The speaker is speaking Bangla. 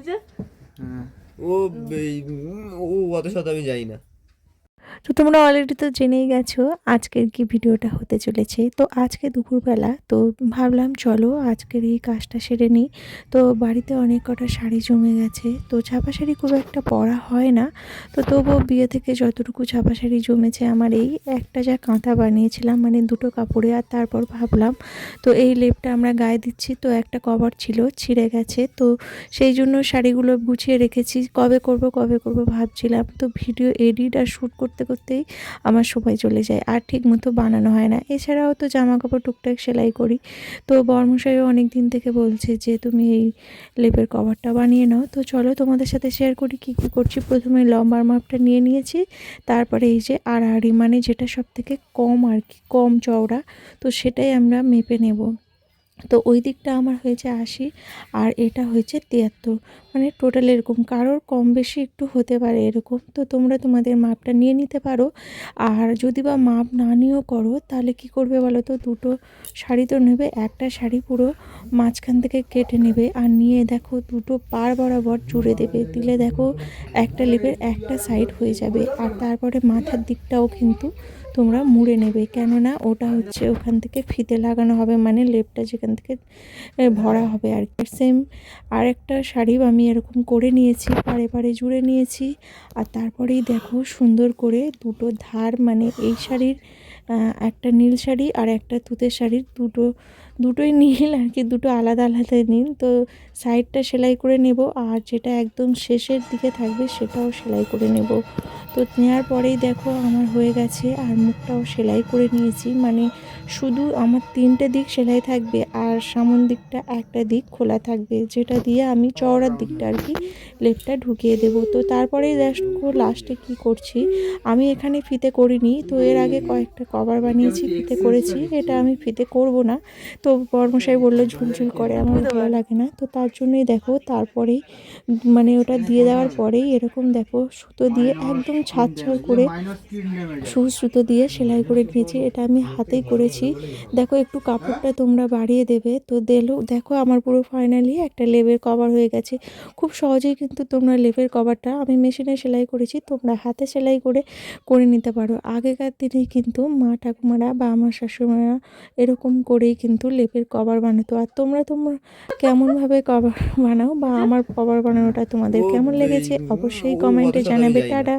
হয়েছে? ও ও অত শত আমি যাই না। তো তোমরা অলরেডি তো জেনেই গেছো আজকের কি ভিডিওটা হতে চলেছে। তো আজকে দুপুরবেলা তো ভাবলাম চলো আজকের এই কাজটা সেরে নিই। তো বাড়িতে অনেক কটা শাড়ি জমে গেছে। তো ছাপা শাড়ি খুব একটা পরা হয় না। তো তবুও বিয়ে থেকে যতটুকু ছাপা শাড়ি জমেছে আমার এই একটা যা কাঁথা বানিয়েছিলাম মানে দুটো কাপড়ে আর তারপর ভাবলাম, তো এই লেপটা আমরা গায়ে দিচ্ছি। তো একটা কভার ছিল, ছিঁড়ে গেছে। তো সেই জন্য শাড়িগুলো গুছিয়ে রেখেছি। কবে করব কবে করব ভাবছিলাম। তো ভিডিও এডিট আর শ্যুট করতে করতেই আমার সময় চলে যায় আর ঠিক মতো বানানো হয় না। এছাড়াও তো জামা কাপড় টুকটাক সেলাই করি। তো বর্মশাইও অনেক দিন থেকে বলছে যে, তুমি এই লেপের কভারটা বানিয়ে নাও। তো চলো তোমাদের সাথে শেয়ার করি কী কী করছি। প্রথমে লম্বার মাপটা নিয়ে নিয়েছি। তারপরে এই যে আড়াআড়ি মানে যেটা সব থেকে কম আর কি, কম চওড়া, তো সেটাই আমরা মেপে নেব। তো ওই দিকটা আমার হয়েছে আশি, আর এটা হয়েছে তিয়াত্তর। মানে টোটাল এরকম, কারোর কম বেশি একটু হতে পারে এরকম। তো তোমরা তোমাদের মাপটা নিয়ে নিতে পারো। আর যদি বা মাপ না নিয়েও করো, তাহলে কি করবে বলো তো? দুটো শাড়ি তো নেবে, একটা শাড়ি পুরো মাঝখান থেকে কেটে নেবে। আর নিয়ে দেখো, দুটো পার বরাবর জুড়ে দেবে। দিলে দেখো, একটা লেপের একটা সাইড হয়ে যাবে। আর তারপরে মাথার দিকটাও কিন্তু তোমরা মুড়ে নেবে। কেননা ওটা হচ্ছে ওখান থেকে ফিতে লাগানো হবে মানে লেপটা যেখান থেকে ভরা হবে আর কি। সেম আর একটা শাড়িও আমি এরকম করে নিয়েছি, পাড়ে পাড়ে জুড়ে নিয়েছি। আর তারপরেই দেখো সুন্দর করে দুটো ধার মানে এই শাড়ির একটা নীল শাড়ি আর একটা তুতের শাড়ির দুটো, দুটোই নীল আর কি, দুটো আলাদা আলাদা নীল। তো সাইডটা সেলাই করে নেব আর যেটা একদম শেষের দিকে থাকবে সেটাও সেলাই করে নেব। তো নেওয়ার পরেই দেখো আমার হয়ে গেছে আর মুখটাও সেলাই করে নিয়েছি। মানে শুধু আমার তিনটে দিক সেলাই থাকবে আর সামন দিকটা একটা দিক খোলা থাকবে, যেটা দিয়ে আমি চওড়ার দিকটা আর কি লেপটা ঢুকিয়ে দেব। তো তারপরেই দেখো লাস্টে কি করছি? আমি এখানে ফিতে করিনি, তো এর আগে কয়েকটা কভার বানিয়েছি, ফিতে করেছি। এটা আমি ফিতে করব না। তো বর্মশাই বলল ঝুলঝুল করে, আমার ভালো লাগে না। তো তার জন্যই দেখো তারপরেই মানে ওটা দিয়ে দেওয়ার পরেই এরকম দেখো সুতো দিয়ে একদম ছাদ করে সুতো দিয়ে সেলাই করে নিয়েছি। এটা আমি হাতেই করেছি। দেখো একটু কাপড়টা তোমরা বাড়িয়ে দেবে। তো দেলো দেখো আমার পুরো ফাইনালি একটা লেবের কভার হয়ে গেছে। খুব সহজেই কিন্তু তোমরা লেবের কভারটা আমি মেশিনে সেলাই করেছি তোমরা হাতে সেলাই করে করে নিতে পারো। আগেকার দিনে কিন্তু মা ঠাকুমারা বা আমার শাশুড়িমারা এরকম করেই কিন্তু লেপের কভার বানাতো। আর তোমরা তোমরা কেমনভাবে কভার বানাও বা আমার কভার বানানোটা তোমাদের কেমন লেগেছে অবশ্যই কমেন্টে জানাবে। টাটা।